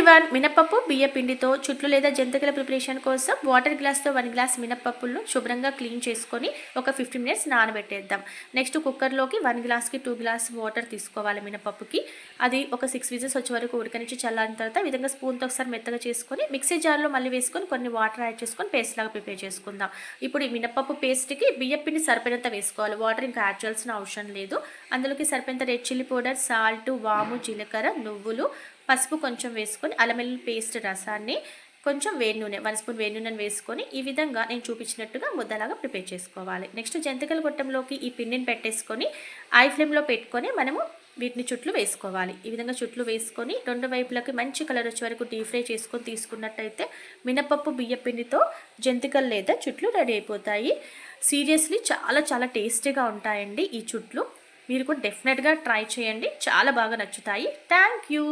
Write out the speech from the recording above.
Everyone మినపప్పు బియ్య పిండితో చుట్లు లేదా జంతికల ప్రిపరేషన్ కోసం వాటర్ గ్లాస్తో వన్ గ్లాస్ మినపప్పులను శుభ్రంగా క్లీన్ చేసుకొని ఒక ఫిఫ్టీ మినిట్స్ నానబెట్టేద్దాం. నెక్స్ట్ కుక్కర్లోకి వన్ గ్లాస్కి టూ గ్లాస్ వాటర్ తీసుకోవాలి మినపప్పుకి అది ఒక సిక్స్ విజిల్స్ వచ్చే వరకు ఉడకనిచ్చి చల్లారిన తర్వాత విధంగా స్పూన్తో ఒకసారి మెత్తగా చేసుకొని మిక్సీ జార్లో మళ్ళీ వేసుకొని కొన్ని వాటర్ యాడ్ చేసుకొని పేస్ట్ లాగా ప్రిపేర్ చేసుకుందాం. ఇప్పుడు ఈ మినపప్పు పేస్ట్కి బియ్య పిండి సరిపోయినంత వేసుకోవాలి. వాటర్ ఇంకా యాడ్ చేయాల్సిన అవసరం లేదు. అందులోకి సరిపోయినంత రెడ్ చిల్లీ పౌడర్ సాల్ట్ వాము జీలకర్ర నువ్వులు పసుపు కొంచెం వేసుకొని అల్లం పేస్ట్ రసాన్ని కొంచెం వేడి నూనె వన్ స్పూన్ వేడి నూనెను వేసుకొని ఈ విధంగా నేను చూపించినట్టుగా ముద్దలాగా ప్రిపేర్ చేసుకోవాలి. నెక్స్ట్ జంతికల గొట్టంలోకి ఈ పిండిని పెట్టేసుకొని ఐ ఫ్లేమ్లో పెట్టుకొని మనము వీటిని చుట్లు వేసుకోవాలి. ఈ విధంగా చుట్లు వేసుకొని రెండు వైపులకి మంచి కలర్ వచ్చే వరకు డీప్ ఫ్రై చేసుకొని తీసుకున్నట్టయితే మినపప్పు బియ్య పిండితో జంతికలు లేదా చుట్లు రెడీ అయిపోతాయి. సీరియస్లీ చాలా చాలా టేస్టీగా ఉంటాయండి ఈ చుట్లు. మీరు కూడా డెఫినెట్గా ట్రై చేయండి. చాలా బాగా నచ్చుతాయి. Thank you.